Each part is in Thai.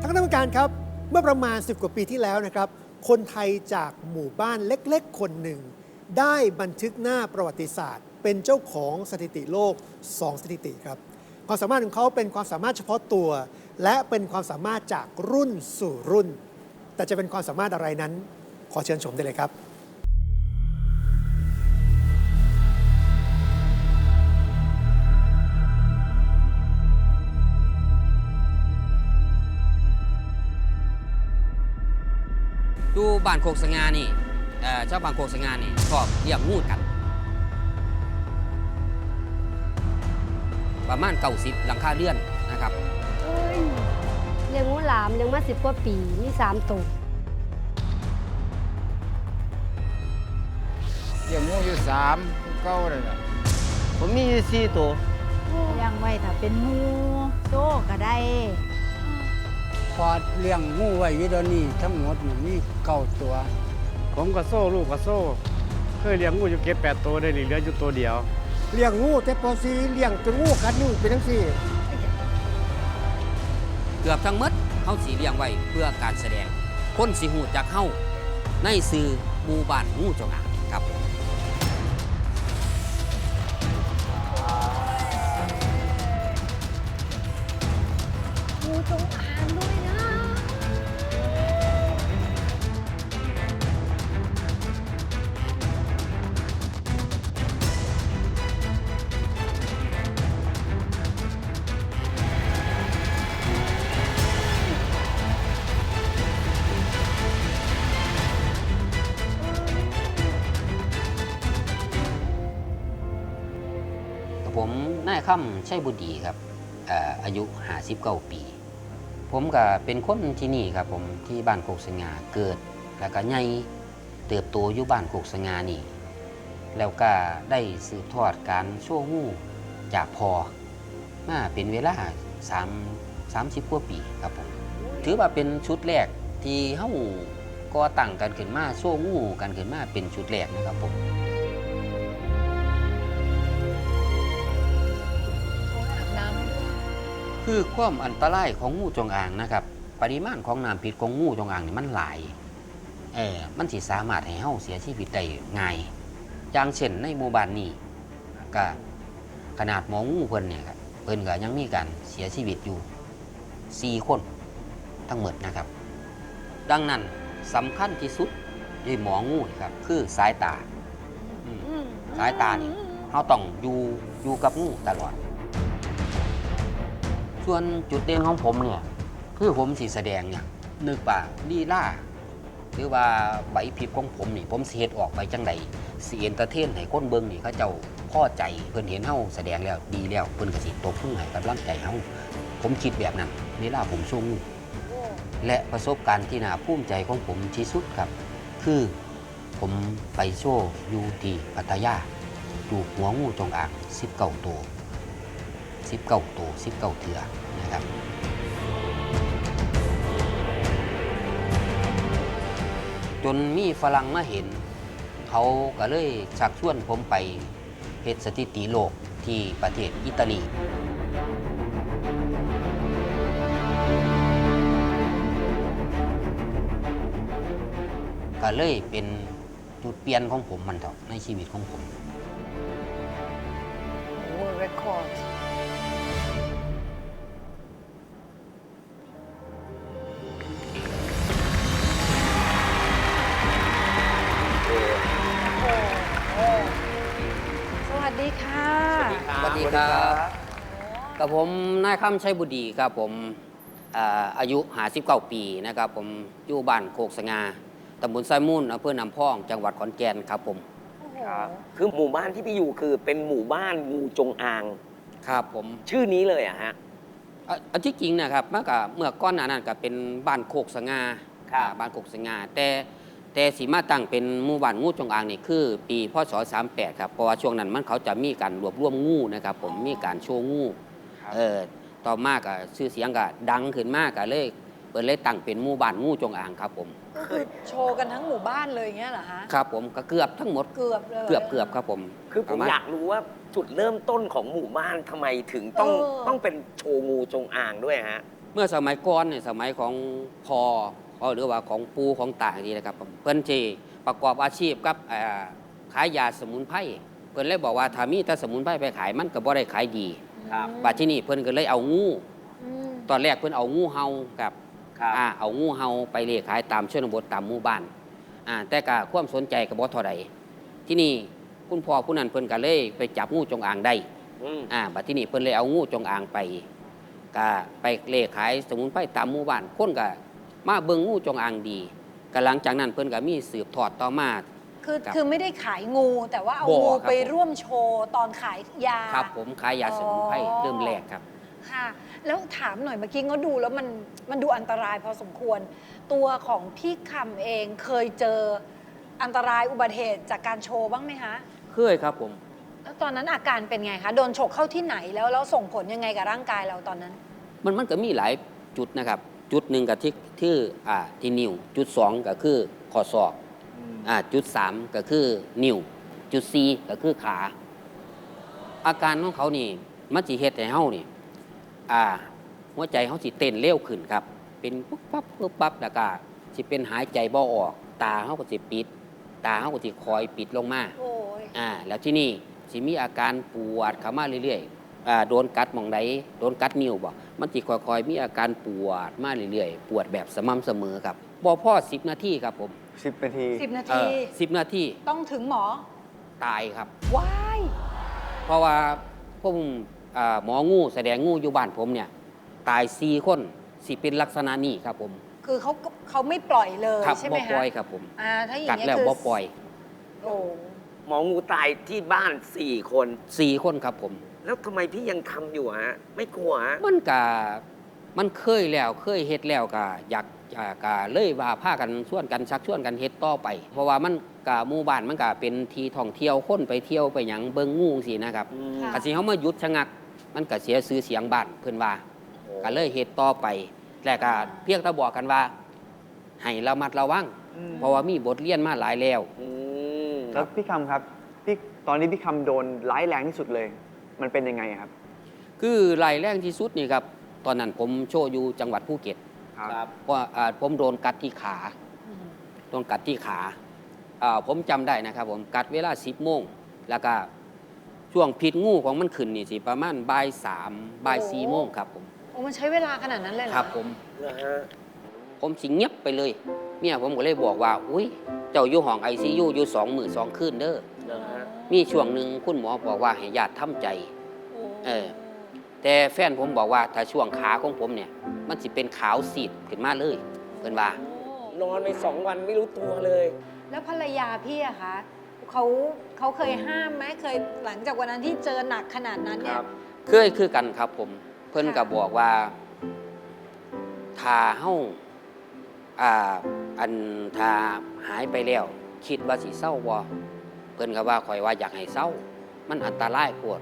ท่านคณะกรรมการครับ เมื่อประมาณ 10 กว่าปีที่แล้วนะครับ คนไทยจากหมู่บ้านเล็กๆ คนหนึ่ง ได้บันทึกหน้าประวัติศาสตร์ เป็นเจ้าของสถิติโลก 2 สถิติครับ ความสามารถของเขาเป็นความสามารถเฉพาะตัว และเป็นความสามารถจากรุ่นสู่รุ่น แต่จะเป็นความสามารถอะไรนั้น ขอเชิญชมได้เลยครับ ดูบ้านโคกสงานี่เอ่อเจ้าบ้านโคกสงานี่ชอบเลี้ยงงูกัน ประมาณเก้าสิบหลังคาเรือนนะครับเอ้ยเลี้ยงงูหลามเลี้ยงมาสิบกว่าปีมีสามตัวเลี้ยงงูอยู่สามเก้าเลยนะผมมีอยู่สี่ตัว เลี้ยงไว้ถ้าเป็นหมูโซ่ก็ได้ พอเลี้ยงงูไว้อยู่เดี๋ยวนี้ทั้งหมดนี่มีเก้าตัว ผมกับโซ่ลูกกับโซ่ เคยเลี้ยงงูอยู่เก็บแปดตัวได้นี่เหลืออยู่ตัวเดียว เลี้ยงงูแต่พอสีเลี้ยงจนงูกัดนิ้วเป็นทั้งสี่เกือบทั้งหมดเฮาสีเลี้ยงไว้เพื่อการแสดง คนสิหูจากเฮาในสื่อหมู่บ้านงูจงอางครับงู นายค่ำใช่บุดีครับเอ่ออายุ59ปี ผมก็เป็นคนที่นี่ครับผมที่บ้านโคกสงาเกิดแล้วก็ใหญ่เติบโตอยู่บ้านโคกสงานี่ แล้วก็ได้สืบทอดการชั่วงูจากพอมาเป็นเวลา3 30กว่าปีครับผมถือว่าเป็นชุดแรกที่เฮาก่อตั้งกันขึ้นมาชั่วงูกันขึ้นมาเป็นชุดแรกนะครับผม คือความอันตรายของงูจงอางนะครับ ปริมาณของน้ำพิษของงูจงอางนี่มันหลายเออมันสิสามารถให้เฮาเสียชีวิตได้ง่ายอย่างเช่นในหมู่บ้านนี้ก็ขนาดหมองูเพิ่นเนี่ยครับเพิ่นก็ยังมีการเสียชีวิตอยู่4คนทั้งหมดนะครับ ดังนั้นสำคัญที่สุดที่หมองูครับ คือสายตาสายตานี่เราต้องอยู่อยู่กับงูตลอด ส่วนจุดเด่นของผมเนี่ยคือผมสีแสดงเนี่ยนึกว่าลีล่าหรือว่าใบพริบของผมนี่ ผมสิเฮ็ดออกไปจังใดสีเอนเตอร์เทนให้คนเบิงนี่เขาเจ้าพ่อใจเพิ่นเห็นเฮาแสดงแล้วดีแล้วเพิ่นก็สิตบมือให้กำลังใจเฮาผมคิดแบบนั้นเวลาผมชมงูและประสบการณ์ที่น่าภูมิใจของผมที่สุดครับ คือผมไปโชว์อยู่ที่พัทยาดูหัวงูจงอาง19ตัวสิบเก้าตัว สิบเก้าเถือนะครับจนมีฝรั่งมาเห็น เขาก็เลยชักชวนผมไปเฮ็ดสถิติโลกที่ประเทศอิตาลีก็เลยเป็นจุดเปลี่ยนของผมมันเถอะในชีวิตของผม World Record ดีค่ะสวัสดีครับกับผมนายคำชัยบุดีครับผมอ่าอายุ59ปีนะครับผมอยู่บ้านโคกสงาตำบลไซมุ่นอำเภอนำพอง จังหวัดขอนแก่นครับผมคือหมู่บ้านที่พี่อยู่คือเป็นหมู่บ้านงูจงอางครับผมชื่อนี้เลยอะฮะอะอันที่จริงนะครับเมื่อกับเมื่อก้อนหนานั้นก็เป็นบ้านโคกสงาครับอ่าบ้านโคกสงาแต่ แต่สีมาตั้งเป็นหมู่บ้านงูจงอางนี่คือ ปีพศ38ครับเพราะว่าช่วงนั้นมันเขาจะมีการรวบรวมงูนะครับ ผมมีการโชว์งูเออต่อมากก็ชื่อเสียงก็ดังขึ้นมากก็เลยเปิดเลยตั้งเป็นหมู่บ้านงูจงอางครับผม ก็คือโชว์กันทั้งหมู่บ้านเลยอย่างเงี้ยเหรอฮะ ครับผมก็เกือบทั้งหมดเกือบเลย เกือบเกือบครับผมคือผมประณอยากรู้ว่าจุดเริ่มต้นของหมู่บ้านทำไมถึงต้องเออ ต้องเป็นโชว์งูจงอางด้วยฮะ เมื่อสมัยก่อนเนี่ยสมัยของพอ หรือว่าของปูของตาอย่างนี้นะครับผมเพิ่นที่ประกอบอาชีพกับเอ่อขายยาสมุนไพรเพิ่นเลยบอกว่าถ้ามีแต่สมุนไพรไปขายมันก็บ่ได้ขายดีครับบัดที่นี่เพิ่นก็เลยเอางูอืมตอนแรกเพิ่นเอางูเห่ากับครับอ่าเอางูเห่าไปเลี้ยขายตามชนบทตามหมู่บ้านอ่าแต่ก็ความสนใจก็บ่เท่าใดที่นี่คุณพ่อผู้นั้นเพิ่นก็เลยไปจับงูจงอางได้อืมอ่าบัดที่นี่เพิ่นเลยเอางูจงอางไปก็ไปเลี้ยขายสมุนไพรตามหมู่บ้านคนก็ มาเบิ่งงูจงอางดีก็หลังจากนั้นเพิ่นก็มีสืบทอดต่อมา คือครับคือไม่ได้ขายงูแต่ว่าเอาบ่งูครับ ไปผมร่วมโชว์ตอนขายยา ครับ ผมขายยาสมุนไพรอ๋อ เริ่มแรกครับ ค่ะ แล้วถามหน่อยเมื่อกี้ก็ดูแล้วมันมันดูอันตรายพอสมควร ตัวของพี่คำเองเคยเจออันตรายอุบัติเหตุจากการโชว์บ้างไหมคะ เคยครับผม แล้วตอนนั้นอาการเป็นไงคะ โดนฉกเข้าที่ไหนแล้วแล้วส่งผลยังไงกับร่างกายเราตอนนั้น มันมันก็มีหลายจุดนะครับ จุดหนึ่งก็ที่ที่อ่าที่นิ้ว จุดสองก็คือข้อศอกอ่าจุดสามก็คือนิ้ว จุดสี่ก็คือขา อาการของเขานี่มันสิเฮ็ดให้เฮานี่อ่า หัวใจเขาสิเต้นเร็วขึ้นครับ เป็นปุ๊บปั๊บปุ๊บปั๊บแล้วก็สิเป็นหายใจบ่ออก ตาเขาก็สิปิด ตาเขาก็สิคอยปิดลงมาโอ้ยอ่า แล้วที่นี่สิมีอาการปวดเข้ามาเรื่อยๆอ่า โดนกัดหมองใดโดนกัดนิ้วบ่มันสิค่อยๆมีอาการปวดมาเรื่อยๆ ปวดแบบสม่ำเสมอครับบ่พอ10 นาทีครับผมสิบนาทีสิบนาเอที อ10 นาทีต้องถึงหมอ ตายครับ ว้าย เพราะว่าผมอ่าหมองูแสดงงูอยู่บ้านผมเนี่ย ตาย4คนสิเป็นลักษณะนี้ครับผมคือเขาเขาไม่ปล่อยเลยครับใช่ไหมบ่คะปล่อยครับผม อ่าถ้าอย่างกัดเงี้ยแล้วคือบ่ปล่อย โอ้ห มองูตายที่บ้านสี่คน4คนครับผม แล้วทำไมพี่ยังทำอยู่ฮะ ไม่กลัวฮะมันกะมันเคยแล้วเคยเฮ็ดแล้วกะอยากอ่ากะเลยว่าพากันชวนกันชักชวนกันเฮ็ดต่อไป เพราะว่ามันกะหมู่บ้านมันกะเป็นที่ท่องเที่ยวคนไปเที่ยวไปหยังเบิ่งงูสินะครับค่ะ กะสิเฮามาหยุดชะงัก มันกะเสียชื่อเสียงบ้านเพิ่นว่า ก็เลยเฮ็ดต่อไปแต่ก็เพียงแต่บอกกันว่า ให้ระมัดระวังเพราะว่ามีบทเรียนมาหลายแล้ว อืม แล้วพี่คำครับพี่ตอนนี้พี่คำโดนร้ายแรงที่สุดเลย มันเป็นยังไงครับ คือรายแรงที่สุดนี่ครับ ตอนนั้นผมโชว์อยู่จังหวัดภูเก็ตครับว่าอ่าผมโดนกัดที่ขาอืมโดนกัดที่ขาอ่าผมจำได้นะครับ ผมกัดเวลา10โมงแล้วก็ช่วงพิษงูของมันขึ้นนี่สิประมาณบ่ายสามบ่ายสี่โมงครับผมโอ้มันใช้เวลาขนาดนั้นเลยเหรอครับผม นะฮะผมสิเงียบไปเลย เมียผมก็เลยบอกว่า อุ้ยเจ้าอยู่ห้องไอซียูอยู่สองหมื่นสองคืนเด้อนะฮะมีช่วงหนึ่งคุณหมอบอกว่าให้ญาติทำใจโอ้เออแต่แฟนผมบอกว่าถ้าช่วงขาของผมเนี่ย มันสิเป็นขาวสีดขึ้นมาเลยเพิ่นว่านอนไปสองวันไม่รู้ตัวเลย แล้วภรรยาพี่อะคะเขาเขาเคยห้ามไหมเคยหลังจากวันนั้นที่เจอหนักขนาดนั้นเนี่ยเคยคือกันครับผม เพิ่นก็ค่ะบอกว่าถ้าเฮาอ่า อันถ้าหายไปแล้วคิดว่าสิเศร้าบ่เพิ่นก็ว่าข่อยว่าอยากให้เศร้า มันอันตรายโพด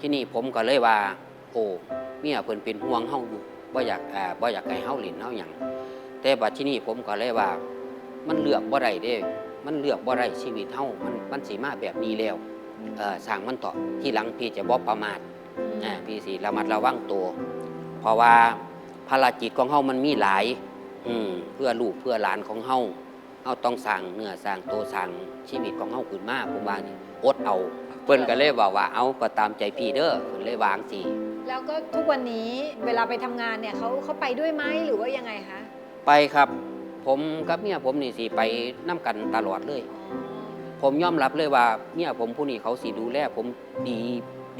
ที่นี่ผมก็เลยว่า โอ้เมียเพิ่นเป็นห่วงเฮาอยู่บ่อยากอ่าบ่อยากให้เฮาเล่นเฮาหยังแต่บัดที่นี่ผมก็เลยว่า มันเลือกบ่ได้เด้ มันเลือกบ่ได้ชีวิตเฮามันมันสิมาแบบนี้แล้วเออสร้างมันต่อที่หลังพี่จะบ่ประมาทอ่าพี่สิระมัดระวังตัว เพราะว่าภารกิจของเฮามันมีหลาย อืมเพื่อลูกเพื่อหลานของเฮาเฮาต้องสร้างเนื้อสร้างตัวสร้างชีวิตของเฮาขึ้นมาผมว่านี่อดเอา เพิ่นก็เลยบอกว่าเอาก็ตามใจพี่เด้อเพิ่นเลยวางสิแล้วก็ทุกวันนี้เวลาไปทำงานเนี่ยเขาเขาไปด้วยไหมหรือว่ายังไงคะไปครับ ผมกับเมียผมนี่สิไปน้กันตลอดเลย ผมยอมรับเลยว่าเมียผมผู้นี้เขาสิดูแลผมดี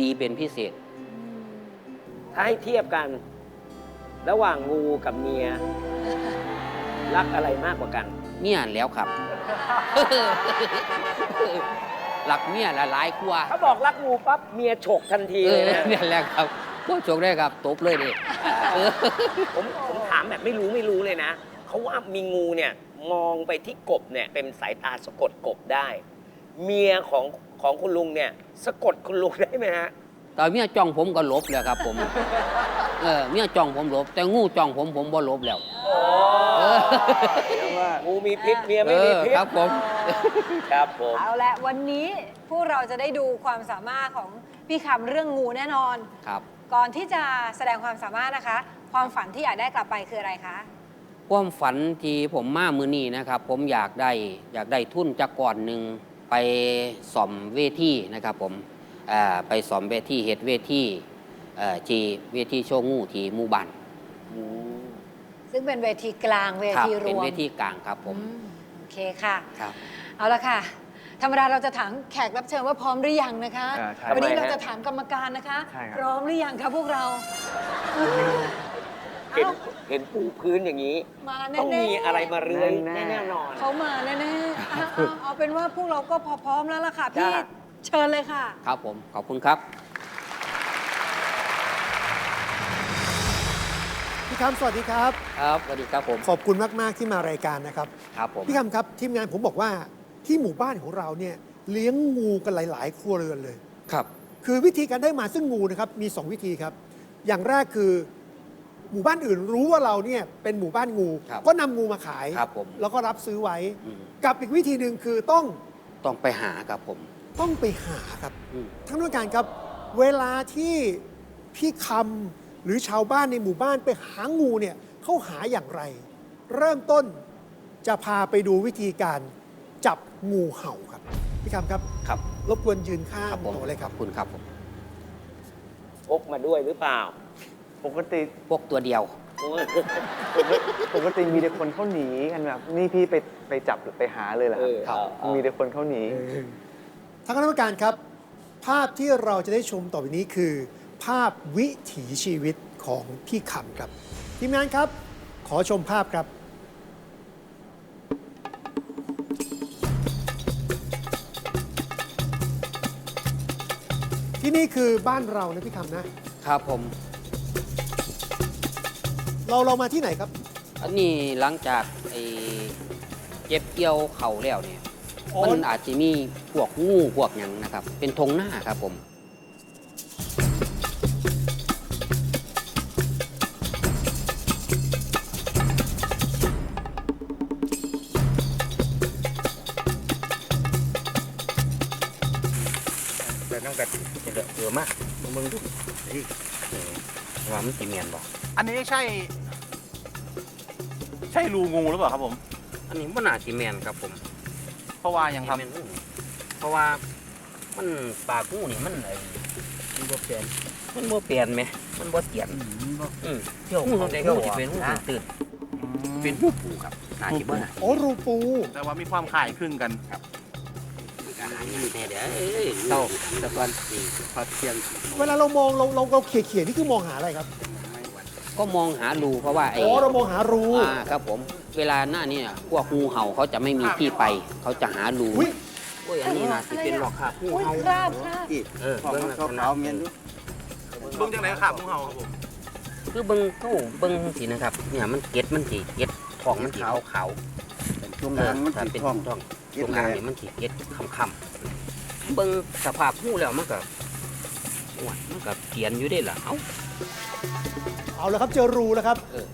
ดีเป็นพิเศษ ถ้าให้เทียบกัน ระหว่างงูกับเมีย รักอะไรมากกว่ากัน เมียนั่นแหล้วครับ หลักเมียละหลายกว่าถ้าบอกรักงูปั๊บเมียฉกทันทีเอเลอยนะเนี่ยแหละครับพวกโชคได้ครับตบเลยดิเออผมผมถามแบบไม่รู้ไม่รู้เลยนะเขาว่ามีงูเนี่ยมองไปที่กบเนี่ยเป็นสายตาสะกดกบได้ เมียของของคุณลุงเนี่ยสะกดคุณลุงได้ไหมฮะตอนเมียจ้องผมก็หลบแล้วครับผม เออเมียจ้องผมหลบ แต่งูจ้องผมผมบ่หลบแล้วเอองูมีพิษเมียเอไม่มีอพิษครับผมครับผมเอาละวันนี้พวกเราจะได้ดูความสามารถของพี่คำเรื่องงูแน่นอน ครับ ก่อนที่จะแสดงความสามารถนะคะ ความฝันที่อยากได้กลับไปคืออะไรคะความฝันที่ผมมามือนี้นะครับ ผมอยากได้อยากได้ทุนจากก่อนหนึ่งไปสอมเวทีนะครับผมอ่าไปสอมเวทีเฮ็ดเวที เอ่อที่เวทีโชว์งูที่หมู่บ้านซึ่งเป็นเวทีกลางเวครับทีรเป็นวมเวทีกลางครับผมอืมโอเคค่ะ ครับ เอาละค่ะ ธรรมดาเราจะถามแขกรับเชิญว่าพร้อมหรือยังนะคะ อ่าใช่วันนี้ทำไมเราฮะจะถามกรรมการนะคะ ใช่ครับ พร้อมหรือยังคะพวกเราเห็นเอ้าเห็นปูพื้นอย่างนี้ มาแน่ๆ ต้องมีอะไรมาเรือยแน่ๆแน่ๆนอน เขามาแน่ๆเอาเอาเอาเป็นว่าพวกเราก็พอพร้อมแล้วล่ะค่ะ พี่จ้า เชิญเลยค่ะ ครับผม ขอบคุณครับ คำสวัสดีครับ ครับสวัสดีครับผม ขอบคุณมาก ๆ ที่มารายการนะครับ ครับผม พี่คำครับทีมงานผมบอกว่าที่หมู่บ้านของเราเนี่ยเลี้ยงงูกันหลาย ๆ ครัวเรือนเลย ครับ คือวิธีการได้มาซึ่งงูนะครับมี 2 วิธีครับ อย่างแรกคือหมู่บ้านอื่นรู้ว่าเราเนี่ยเป็นหมู่บ้านงู ครับก็นำงูมาขาย ครับผม แล้วก็รับซื้อไว้ อืมกับอีกวิธีหนึ่งคือต้องต้องไปหาครับผมต้องไปหาครับ อืม ท่านผู้การครับเวลาที่พี่คำ หรือชาวบ้านในหมู่บ้านไปหางูเนี่ยเขาหาอย่างไร เริ่มต้นจะพาไปดูวิธีการจับงูเห่าครับพี่คำครับครับรบกวนยืนข้างครับผมโต๊ะเลยครับขอบคุณครับผมพกมาด้วยหรือเปล่า ปกติพวกตัวเดียวโอ้ยปกติมีแต่คนเขาหนีกันแบบนี่พี่ไปไปจับหรือไปหาเลยเหรอเออครับเอาเอามีมีแต่คนเขาหนีทางคณะกรรมการครับ ภาพที่เราจะได้ชมต่อไปนี้คือ ภาพวิถีชีวิตของพี่คำครับทีมงานครับ ขอชมภาพครับ ที่นี่คือบ้านเรานะพี่คำนะ ครับผม เราเรามาที่ไหนครับ อันนี้หลังจากไอ้เก็บเกี่ยวเข่าแล้วเนี่ยอ๋อมันอาจจะมีพวกงูพวกหยังนะครับ เป็นธงหน้าครับผม แต่ตั้งแต่เดเออมากมึงดูว่ามันสีเมียนบอกอันนี้ใช่ ใช่รูงูหรือเปล่าครับผม อันนี้มันหนาสีเมียนครับผม เพราะว่ายังครับ เพราะว่ามันปากงูนี่มันไอ้มันบ่เปลี่ยนมันบ่เปลี่ยนไหมมันบ่เตียนอืมเที่ยวงูเขาแต่เที่ยวงูที่เป็นงูตื่นเป็นงูปูครับนาสิบ่น่ะโอ้รูปู แต่ว่ามีความคล้ายคลึงกันอาหารนี่แน่ เดี๋ยวเอ้ยเต้าตะกอนนี่พอเที่ยงเวลาเรามองเราเราเราเขี่ยเขี่ยนี่คือมองหาอะไรครับก็มองหารูเพราะว่าไอ้อ๋อเรามองหารูอ่าครับผมเวลาหน้านี่น่ะพวกงูเห่าเขาจะไม่มีที่ไป เขาจะหารูอุ้ยโอ้ยอันนี้น่าสิเป็นหลอกครับงูอุ้ยเห่าคราบคราบเออเบิ่งลักษณะขาวๆเมียนดูเบิ้งจังไหนครับงูเห่าครับผมคือเบิ่งเขาเบิ่งสินะครับเนี่ยมันเก็ดมันสิเก็ดทองมันสีขาวขาวตรงๆกลางมันถ้าติดเป็นท้องทองเก็ ตดรงแดกลางงนี่มันสิเก็ดคำๆเบิ่งสภาพงูแล้วมันก็โอ้ยมันก็เกียนอยู่ได้ล่ะเอ้าเอาแล้วครับเจอรูแล้วครับ เออ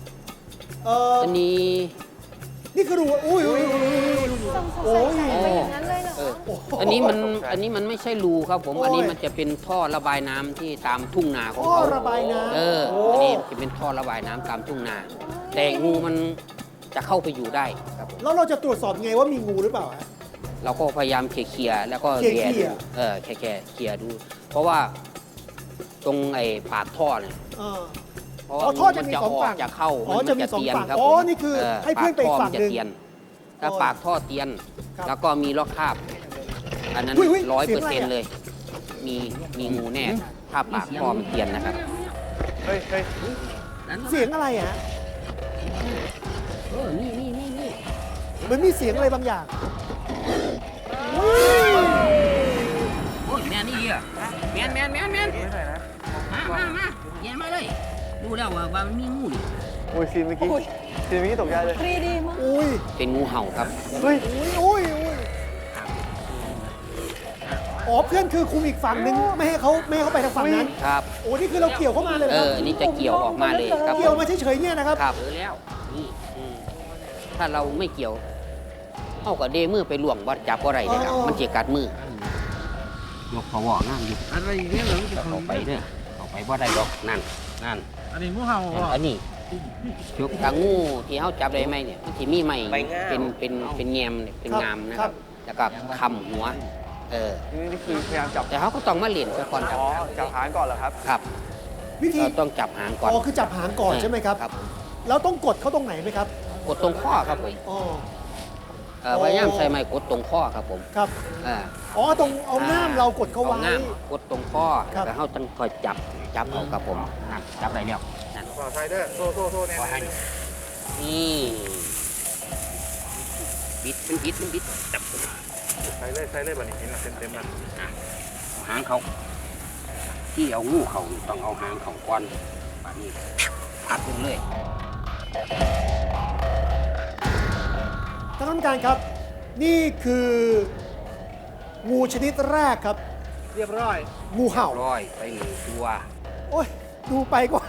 เอออันนี้นี่คือรูอุ้ยอุ้ยอุ้ยอุ้ยอุ้ยส่งสโอ้งสัยยแสงไปอย่างนั้นเลยเหรอเออโอ้โหอันนี้มันอันนี้มันไม่ใช่รูครับผมโอ้ยอันนี้มันจะเป็นท่อระบายน้ำที่ตามทุ่งนาของท่อเขา ระบายน้ำเออโอ้อันนี้จะเป็นท่อระบายน้ำตามทุ่งนา แต่งูมันจะเข้าไปอยู่ได้ครับผมแล้วเราจะตรวจสอบไงว่ามีงูหรือเปล่าฮะ เราก็พยายามเคลียร์ๆแล้วก็เคลีแย่ยร์ดูเออแค่แค่เคลียร์ดู เพราะว่าตรงไอ้ปากท่อเนี่ยเออ เพราะอ๋ว่าอท่อจะมันมีจะสองออฝั่กงจะเข้าอ๋อมันจะมีจะสองเตียนฝั่งครับอ๋อผมนี่คือเให้เพื่อนไปอีกปาฝั่งท่หนึ่งจะเตียนถ้าโอ้ยปากท่อเตียน ครับแล้วก็มีล็อกคราบ อันนั้นอุ๊ยอุ๊ยร้อยเสีเปยองร์อะไรเซ็นต์อะ เลย มีมีงูแน่ถ้าปากท่อมันเตียนนะครับ เฮ้ยเฮ้ยเสียงอะไรฮะเออนี่นี่นี่นี่เหมันมีเสียงอะไรบางอย่าง โอ้ยแมนนี่เหี้ยแมนแมนแมนแมนมามามาเย็นมาเลยดูแล้วว่าว่ามันมีงูนี่อุ้ยซีนเมื่อกี้ซีนเมื่อกี้ตกใจเลยครีดีมากอุ้ยเป็นงูเห่าครับเฮ้ยอุ้ยอุ้ยอุ้ยอ๋อเพื่อนคือคุมอีกฝั่งนึงไม่ให้เขาไม่ให้เขาไปทางฝั่งนั้นครับโอ้นี่คือเราเกี่ยวเข้ามาเลยเหรเออคอรับอันนี้จะเกี่ยวออกมาเลยครับเกี่ยวมาเฉยๆเนี่ยนะครับครับเออแล้วนี่อืมถ้าเราไม่เกี่ยว เอากับเดมือไปล่วงวัดจับอะไรเลยครับอ๋อมันเจีกัดมือยกพอวอนั่นอยู่อะไรอย่างเงี้ยเหรอมันจะเข้าไปเด้อเข้าไปว่าได้ดอกนั่นนั่นอันนี้งูเห่าบ่อันนี้กางงูที่เขาจับได้ไหมเนี่ยมันที่มีไม้ใบงามเป็นเป็นเป็นแงมเนี่ยเป็นครับงามนะคครัรับบแล้วก็คำหัวเออนี่นี่คือพยายามจับแต่เขาก็ต้องมาเล่นซะก่อนครับอ๋อจับหางก่อนเหรอครับครับวิธีเราต้องจับหางก่อนอ๋อคือจับหางก่อนใช่ไหมครับครับ แล้วต้องกดเขาตรงไหนไหมครับ กดตรงข้อครับผมอ๋อ เอ่อพยายามใส่ไม้กดตรงข้อครับผมครับ อ่าอ๋อ ตรงเอาง่ามเรากดเขาไว้อง่มกดตรงข้อครับแล้วเขาต้องคอยจับจับเอาครับผมนั่นจับได้แล้วนั่นขอใช้เด้อโซ่โซ่โซ่แน่ขอให้ นี่บิดมันบิดมันบิดจับใช้เลยใช้เลยบัดนี้เห็นแล้วเต็มเต็มๆแล้วหางเขาที่เอางูเขานี่ต้องเอาหางเขาก่อนแบบนี้พัดลงเลย ท่านผู้การครับ นี่คืองูชนิดแรกครับ เรียบร้อย งูเห่า ร้อยไปหนึ่งตัว โอ้ย ดูไปก็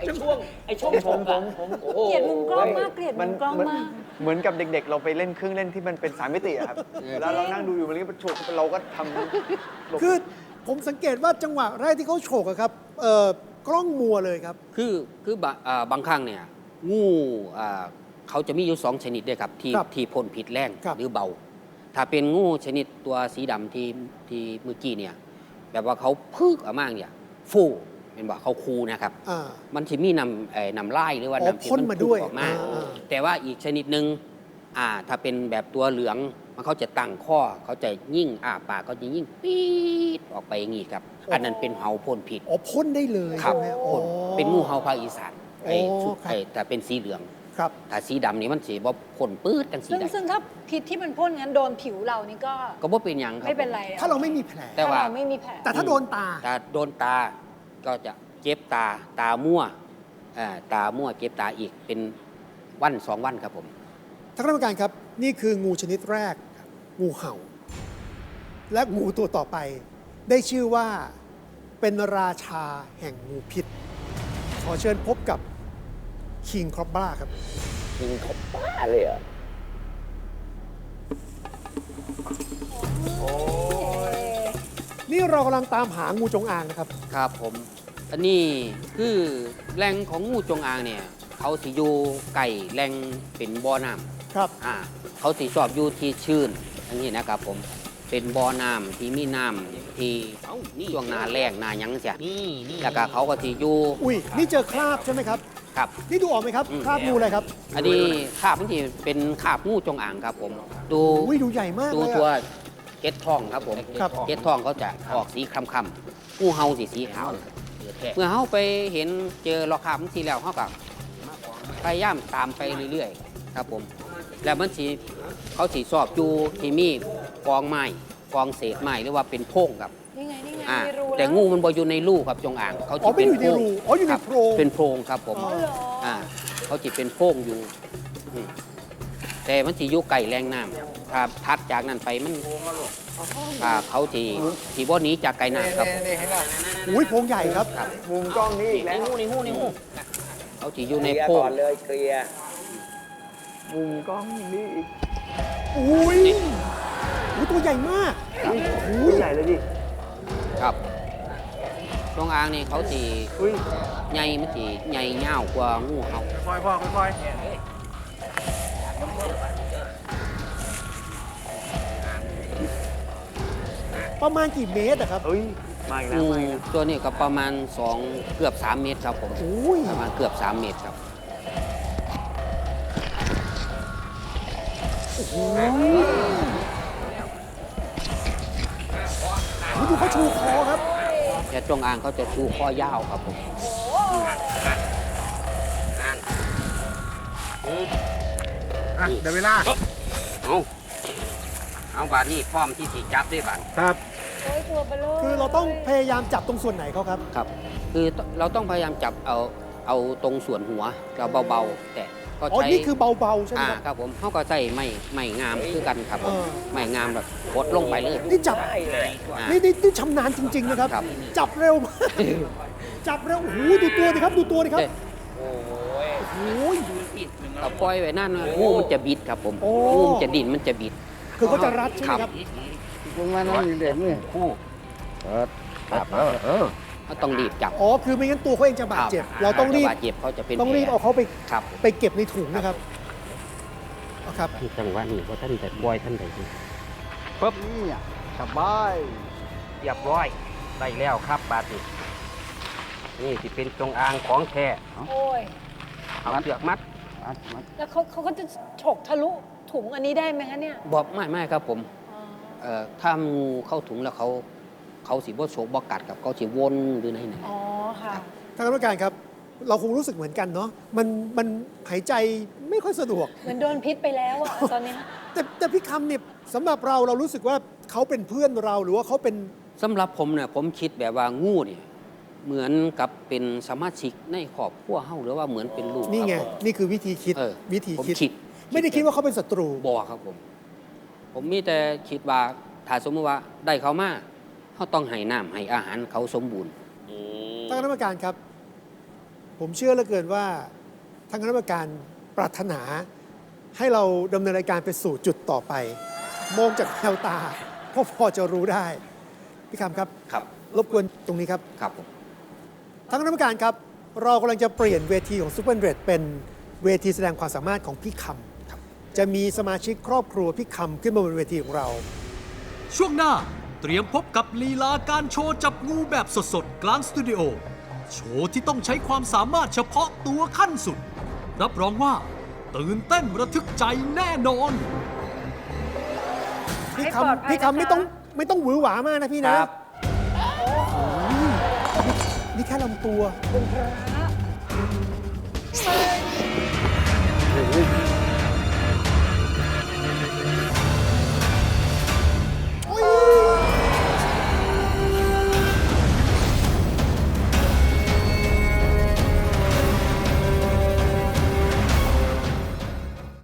ไอ้ช่วงไอ้ช่วงผมชกผอะมผมโอ้โหเกลียดมุมกล้องมากเกลียดมุมกล้องเหมืนมาก เหมือนกับเด็กๆ เราไปเล่นเครื่องเล่นที่มันเป็นสามมิติอะครับ แล้วเรานั่งดูอยู่มันก็ฉกเราก็ทำคือผมสังเกตว่าจังหวะแรกที่เขาโฉกอะครับเอ่อกล้องมัวเลยครับ คือคือบะอ่าบางครั้งเนี่ยงูอ่า เขาจะมีอยู่สองชนิดด้วยครับที่ครับที่พ่นพิษแรงครับ หรือเบา ถ้าเป็นงูชนิดตัวสีดำที่ที่เมื่อกี้เนี่ย แบบว่าเขาพึกออกมาเนี่ย ฟูเป็นว่าเขาคูนะครับ อ่า มันจะมีนำเอ่อนำไล่หรือว่าอ๋อน้ำที่พ่นมันมาพุ่ด้วยงออกมา อ่า แต่ว่าอีกชนิดหนึ่งอ่า ถ้าเป็นแบบตัวเหลือง มันเขาจะตั้งข้อ เขาจะยิ่งอ่าปากเขาจะยิ่งปี๊ดออกไปอย่างนี้ครับ อันนั้นเป็นเห่าพ่นพิษ อ๋อพ่นได้เลยครับใช่ไหมอ๋อ พ่นเป็นงูเห่าภาคอีสานไอ้โอ้ชุดครับ ไอ้แต่เป็นสีเหลือง ครับถ้าสีดำนี่มันสีบ่พ่นปื๊ดจังสีซึ่งใดซึ่งถ้าพิษที่มันพ่นงั้นโดนผิวเรานี่ก็ก็บ่เป็นหยังครับ ไม่เป็นไรอะถ้าเราไม่มีแผล แต่ว่าถ้เราไม่มีแผลแต่ถ้าโดนตา ถ้าโดนตาก็จะเจ็บตาตามั่วอ่าตามั่วเจ็บตาอีกเป็นวันสองวันครับผม ท่านกรรมการครับ นี่คืองูชนิดแรก งูเห่า และงูตัวต่อไป ได้ชื่อว่าเป็นราชาแห่งงูพิษ ขอเชิญพบกับ คิงครอบบ้าครับยิงเขาบ้าเลยเหรอนี่เรากำลังตามหางูจงอางนะครับครับผม อันนี้คือแหล่งของงูจงอางเนี่ย เขาสิอยู่ไก่แหล่งเป็นบ่อน้ครับำอ่า เขาสิชอบอยู่ที่ชื้นอันนี้นะครับผม เป็นบ่อน้ำที่มีน้ำที่ช่วงหนาแรงหนาหยังเสียแล้วก็เขาก็สิอยู่ อุ้ยนี่เจอคราบใช่ไหมครับ ครับ นี่ดูออกไหมครับอืม คราบงูอะไรครับอันนี้คาบมันที่เป็นคาบงูจงอางครับผม ดูอุ้ยดูใหญ่มากดูเลยตัวอะ เก็ดทองครับผมครับ เก็ดทองเขาจะออกสีคล้ำๆงูเห่าสีสีขาว เมื่อเขาไปเห็นเจอรอคาบมันสีแล้วเขาก็พยายามตามไปเรื่อยๆ ครับผม แล้วมันสีเขาสีสอบอยู่ที่มี กองไม้กองเศษไม้หรือว่าเป็นโพรงครับนี่ไงนี่ไงอ่ามีรูแต่ล้วงูมันบ่อยู่ในรูครับจงอางเขาอ๋อจะไม่เป็นอยู่โพในรงรูอ๋ออยู่ในครับโพรง เป็นโพรงครับผม อ๋อเหรออ่าเขาจะเป็นโพรงอยู่อืมแต่มันสิอยู่ไก่แรงน้ำถ้าทัดจากนั้นไปมันอ่าเขาสีสีบ่หนี้จากไก่น้ำครับอุ้ยโพรงใหญ่ครับ มุมกล้องนี้อีกในแล้วงูในงูในงูเขาสีอยู่เคในลียร์โพรก่งอนเลยเคลียร์มุมกล้องนี้อีกอุ้ยอุ้ยตัวให ญ่มากอุ้ยใหญ่เลยดิ ครับจงอางนี่เขาสีอุ้ยใหญ่มันสีใหญ่ยาวกว่างูเห่าค่อยๆพ่อค่อยประมาณกี่เมตรอะครับ เอ้ยมาอีกแล้วงูมาอีกแล้วตัวนี้ก็ประมาณ2เกือบ3เมตรครับผมอุ้ยประมาณเกือบ3เมตรครับอุ๊ย ดูเขาชูคอครับแต่จงอางเขาจะชูข้อยาวครับผมๆอะเดี๋ยวเวลาเอาเอาบาดนี้พร้อมที่สิจับได้บาดครับ โอ้ยตัวเบลอคือเราต้องพยายามจับตรงส่วนไหนเขาครับครับ คือเราต้องพยายามจับเอาเอาตรงส่วนหัวเราเบาๆ แต่ ก็อ๋อ ใช้นี่คือเบา ๆ ใช่ไหมอ่าครับ ครับผมเขาก็ใส่ไม้ไม้งามคือกันครับผมเออ ไม้งามแบบกดลงไปเลยนี่จับได้เลยอ่า นี่นี่นี่ชำนาญจริง ๆ นะครับ ครับ จับเร็วมาก จับเร็ว โอ้โห ดูตัวดิครับ ดูตัวดิครับโอ้ยโอ้ย เราปล่อยไว้นั่นนะงูมันจะบิดครับผมโอ้ งูมันจะดิ่นมันจะบิด คือเขาจะรัดใช่ไหมครับ คุณมานั่งอยู่เด็กนี่คู่ครับเออเออ เขาต้องรีบจับอ๋อคือไม่งั้นตัวเขาเองจะบาดเจ็บ เราต้องรีบ บาดเจ็บเขาจะเป็นต้องรีบแผลเอาเขาไปครับไปเก็บในถุงนะครับเอาครับ จังหวะนี้ว่าท่านแต่บอยท่านใดดีปุ๊บนี่อะสบายเรียบร้อยได้แล้วครับบาดนี้นี่ที่เป็นจงอางของแท้โอ้ย เอาเสือกมัดมัดมัดแล้วเขาเขาก็จะฉกทะลุถุงอันนี้ได้ไหมคะเนี่ยบอกไม่ไม่ครับผมอ๋อเอ่อถ้างูเข้าถุงแล้วเขา เขาสิบ่โฉกบ่กัดกับเขาสิวนหรือไหนไหนอ๋อค่ะท่านกรรมการครับ เราคงรู้สึกเหมือนกันเนาะมันมันหายใจไม่ค่อยสะดวก เหมือนโดนพิษไปแล้วอะตอนเนี้ยแต่แต่พี่คำเนี่ยสำหรับเราเรารู้สึกว่าเขาเป็นเพื่อนเราหรือว่าเขาเป็น สำหรับผมเนี่ยผมคิดแบบว่างูเนี่ยเหมือนกับเป็นสมาชิกในครอบครัวเฮาหรือว่าเหมือนเป็นลูกนี่ไง ครับผม นี่คือวิธีคิดเออ วิธีผมคิด คิดไม่ได้คิดว่าเขาเป็นศัตรูบ่ครับผม ผมมีแต่คิดว่าถ้าสมมติว่าได้เขามา เขาต้องให้น้ำให้อาหารเขาสมบูรณ์ท่านคณะกรรมการครับ ผมเชื่อเหลือเกินว่าท่านคณะกรรมการปรารถนา ให้เราดำเนินรายการไปสู่จุดต่อไป มองจากแววตาก็พอจะรู้ได้ พี่คำครับครับ รบกวนตรงนี้ครับ ครับผมท่านคณะกรรมการครับ เรากำลังจะเปลี่ยนเวทีของซูเปอร์เรดเป็นเวทีแสดงความสามารถของพี่คำจะมีสมาชิกครอบครัวพี่คำขึ้นมาบนเวทีของเรา ช่วงหน้า เตรียมพบกับลีลาการโชว์จับงูแบบสดๆ กลางสตูดิโอ โชว์ที่ต้องใช้ความสามารถเฉพาะตัวขั้นสุด รับรองว่า ตื่นเต้นระทึกใจแน่นอน พี่ให้ปลอดคำภัยพี่คำนะคะไม่ต้องไม่ต้องหวือหวามากนะพี่นะนี่แค่ลำตัวคุณพระ